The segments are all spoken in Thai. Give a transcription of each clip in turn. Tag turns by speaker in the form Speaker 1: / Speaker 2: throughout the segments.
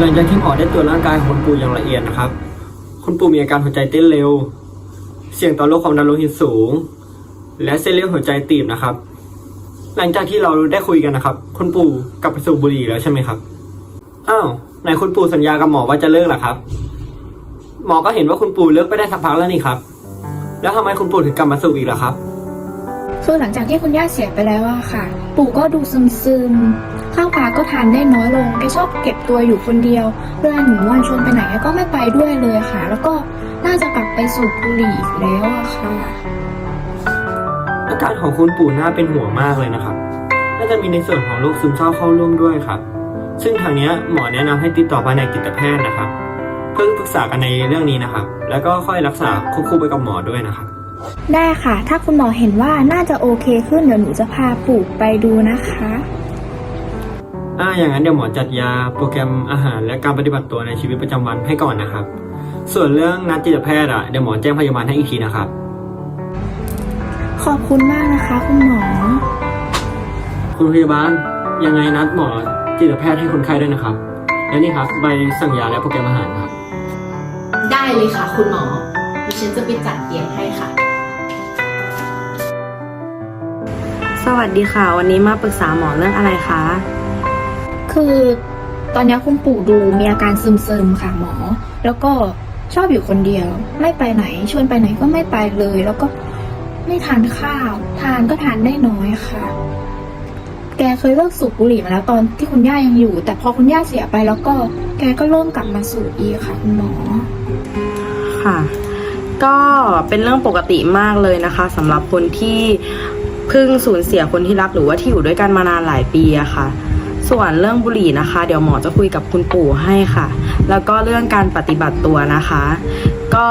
Speaker 1: หลังจากที่หมอได้ตรวจร่างกายของคุณปู่อย่างละเอียดนะครับ คุณปู่มีอาการหัวใจเต้นเร็ว เสี่ยงต่อโรคความดันโลหิตสูง และเส้นเลือดหัวใจตีบนะครับ หลังจากที่เราได้คุยกันนะครับ คุณปู่กลับไปสูบบุหรี่แล้วใช่ไหมครับ อ้าวไหนคุณปู่สัญญากับหมอว่าจะเลิกเหรอครับ หมอก็เห็นว่าคุณปู่เลิกไปได้สักพักแล้วนี่ครับ แล้วทำไมคุณปู่ถึงกลับมาสูบอีกล่ะครับ
Speaker 2: คือหลังจากที่คุณย่าเสียไปแล้วอะค่ะ ปู่ก็ดูซึมๆ ข้าวปลาก็ทานได้น้อยลงแกชอบเก็บตัวอยู่คนเดียวเวลาหนูวันชวนไปไหนก็ไม่ไปด้วยเลยค่ะ แล้วก็น่าจะกลับไปสูบบุหรี่อีกแล้วอะค่ะ
Speaker 1: อาการของคุณปู่น่าเป็นห่วงมากเลยนะครับ น่าจะมีในส่วนของโรคซึมเศร้าเข้าร่วมด้วยครับ ซึ่งทางเนี้ยหมอแนะนำให้ติดต่อไปในจิตแพทย์นะครับ เพื่อปรึกษากันในเรื่องนี้นะครับ แล้วก็ค่อยรักษาควบคู่ไปกับหมอด้วยนะครับ
Speaker 2: ได้ค่ะ ถ้าคุณหมอเห็นว่าน่าจะโอเคขึ้นเดี๋ยวหนูจะพาปู่ไปดูนะคะ
Speaker 1: อ่าอย่างนั้นเดี๋ยวหมอจัดยาโปรแกรมอาหาร และการปฏิบัติตัวในชีวิตประจำวันให้ก่อนนะครับ ส่วนเรื่องนัดจิตแพทย์อะเดี๋ยวหมอแจ้งพยาบาลให้อีกทีนะครับ
Speaker 2: ขอบคุณมากนะคะ คุณหมอ
Speaker 1: คุณพยาบาลยังไงนัดหมอจิตแพทย์ให้คนไข้ด้วยนะครับ และนี่ครับใบสั่งยาและโปรแกรมอาหารครับ
Speaker 3: ได้เลยค่ะ คุณหมอดิฉันจะไปจัดเตียงให้ค่ะ
Speaker 4: สวัสดีค่ะ วันนี้มาปรึกษาหมอเรื่องอะไรคะ
Speaker 2: คือตอนนี้คุณปู่ดูมีอาการซึมๆค่ะหมอ แล้วก็ชอบอยู่คนเดียว ไม่ไปไหน ชวนไปไหนก็ไม่ไปเลย แล้วก็ไม่ทานข้าว ทานก็ทานได้น้อยค่ะ แกเคยเลิกสูบบุหรี่มาแล้วตอนที่คุณย่ายังอยู่ แต่พอคุณย่าเสียไปแล้วก็แกก็เริ่มกลับมาสูบอีกค่ะคุณหมอ
Speaker 4: ค่ะ ก็เป็นเรื่องปกติมากเลยนะคะสำหรับคนที่เพิ่งสูญเสียคนที่รักหรือว่าที่อยู่ด้วยกันมานานหลายปีอะค่ะ ส่วนเรื่องบุหรี่นะคะ เดี๋ยวหมอจะคุยกับคุณปู่ให้ค่ะ แล้วก็เรื่องการปฏิบัติตัวนะคะ ก็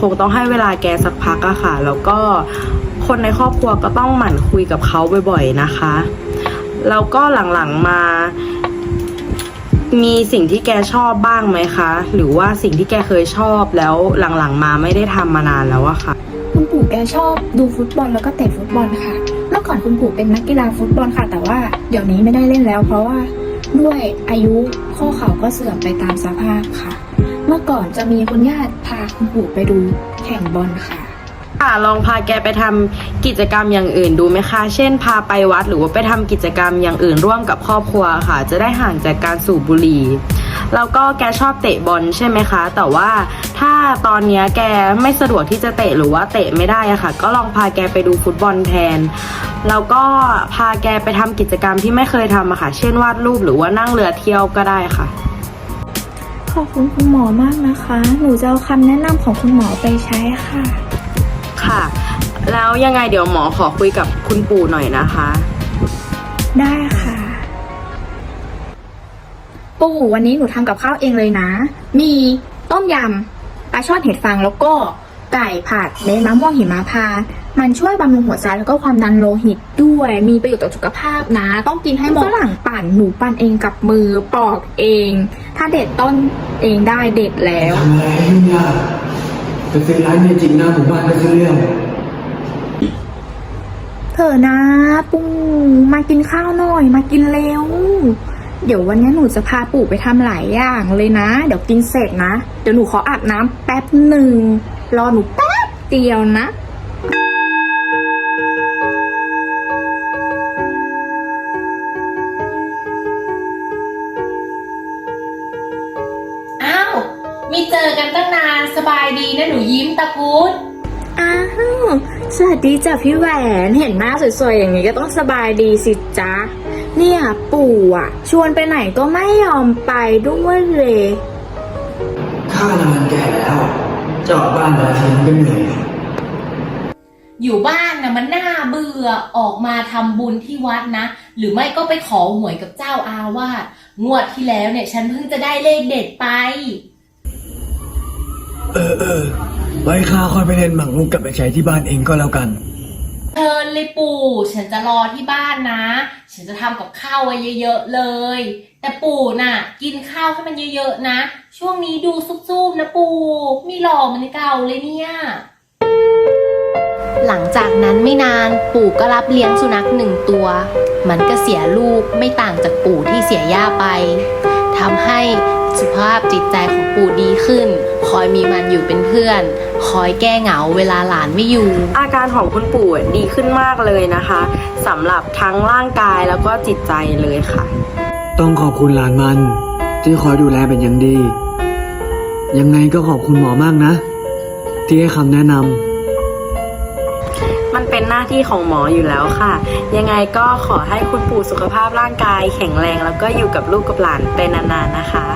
Speaker 4: คงต้องให้เวลาแกสักพักอะค่ะ แล้วก็คนในครอบครัวก็ต้องหมั่นคุยกับเขาบ่อยๆนะคะแล้วก็หลังๆมา มีสิ่งที่แกชอบบ้างไหมคะ หรือว่าสิ่งที่แกเคยชอบแล้วหลังๆมาไม่ได้ทำมานานแล้วอะค่ะ
Speaker 2: คุณปู่แกชอบดูฟุตบอลแล้วก็เตะฟุตบอลค่ะ เมื่อก่อนคุณปู่เป็นนักกีฬาฟุตบอลค่ะ แต่ว่าเดี๋ยวนี้ไม่ได้เล่นแล้ว เพราะว่าด้วยอายุข้อเข่าก็เสื่อมไปตามสภาพค่ะ เมื่อก่อนจะมีคุณญาติพาคุณปู่ไปดูแข่งบอลค่ะ
Speaker 4: ค่ะลองพาแกไปทำกิจกรรมอย่างอื่นดูไหมคะ เช่น พาไปวัดหรือว่าไปทำกิจกรรมอย่างอื่นร่วมกับครอบครัวค่ะ จะได้ห่างจากการสูบบุหรี่แล้วก็แกชอบเตะบอลใช่ไหมคะ แต่ว่าถ้าตอนนี้แกไม่สะดวกที่จะเตะหรือว่าเตะไม่ได้อะค่ะ ก็ลองพาแกไปดูฟุตบอลแทน แล้วก็พาแกไปทำกิจกรรมที่ไม่เคยทำอะค่ะ เช่นวาดรูปหรือว่านั่งเรือเที่ยวก็ได้ค่ะ
Speaker 2: ขอบคุณคุณหมอมากนะคะ หนูจะเอาคำแนะนำของคุณหมอไปใช้ค่ะ
Speaker 4: ค่ะ แล้วยังไงเดี๋ยวหมอขอคุยกับคุณปู่หน่อยนะคะ
Speaker 2: ได้ค่ะ ปู่วันนี้หนูทำกับข้าวเองเลยนะ มีต้มยำปลาช่อนเห็ดฟางแล้วก็ไก่ผัดเนื้อมะม่วงหิมะพานต์มันช่วยบำรุงหัวใจแล้วก็ความดันโลหิตด้วย มีประโยชน์ต่อสุขภาพนะ ต้องกินให้หมดฝรั่งปั่นหนูปั่นเองกับมือปอกเอง ถ้าเด็ดต้นเองได้เด็ดแล้ว
Speaker 5: ทำอะไรให้ยาก ไปซื้อร้านเมจิกหน้าหมู่บ้านก็ซื้อเรื่อง
Speaker 2: เถอะนะปู่มากินข้าวหน่อยมากินเร็ว เดี๋ยววันนี้หนูจะพาปู่ไปทำหลายอย่างเลยนะ เดี๋ยวกินเสร็จนะ เดี๋ยวหนูขออาบน้ำแป๊บหนึ่งรอหนูแป๊บเดียวนะ
Speaker 3: ยิ้มตะกูด
Speaker 2: อ้าว สวัสดีจ้ะพี่แหวน เห็นหน้าสวยๆอย่างนี้ก็ต้องสบายดีสิจ๊ะ เนี่ยปู่อะ ชวนไปไหนก็ไม่ยอมไปด้วยเลย
Speaker 5: ข้าน่ะมันแก่แล้วเจาะบ้านแต่ละทีมันก็เหนื่อย
Speaker 3: อยู่บ้านนะมันน่าเบื่อออกมาทำบุญที่วัดนะ หรือไม่ก็ไปขอหวยกับเจ้าอาวาสงวดที่แล้วเนี่ย ฉันเพิ่งจะได้เลขเด็ดไป
Speaker 5: เออเออไว้ข้าค่อยไปเล่นหมากรุกกลับไปใช้ที่บ้านเองก็แล้วกัน
Speaker 3: เชิญเลยปู่ ฉันจะรอที่บ้านนะ ฉันจะทำกับข้าวไว้เยอะๆเลย แต่ปู่น่ะ กินข้าวให้มันเยอะๆนะ ช่วงนี้ดูซุบๆนะปู่ไม่หล่อเหมันเก่าเลยเนี่ย หลังจากนั้นไม่นานปู่ก็รับเลี้ยงสุนัขหนึ่งตัว มันก็เสียลูกไม่ต่างจากปู่ที่เสียย่าไปทำให้ สุขภาพจิตใจของปู่ดีขึ้น คอยมีมันอยู่เป็นเพื่อน คอยแก้เหงาเวลาหลานไม่อยู่
Speaker 4: อาการของคุณปู่ดีขึ้นมากเลยนะคะสำหรับทั้งร่างกายแล้วก็จิตใจเลยค่ะ
Speaker 5: ต้องขอบคุณหลานมัน ที่คอยดูแลเป็นอย่างดี ยังไงก็ขอบคุณหมอมากนะ ที่ให้คำแนะนำ
Speaker 4: มัน เป็นหน้าที่ของหมออยู่แล้วค่ะ ยังไงก็ขอให้คุณปู่สุขภาพร่างกาย แข็งแรงแล้วก็อยู่กับลูกกับหลานไปนานๆนะคะ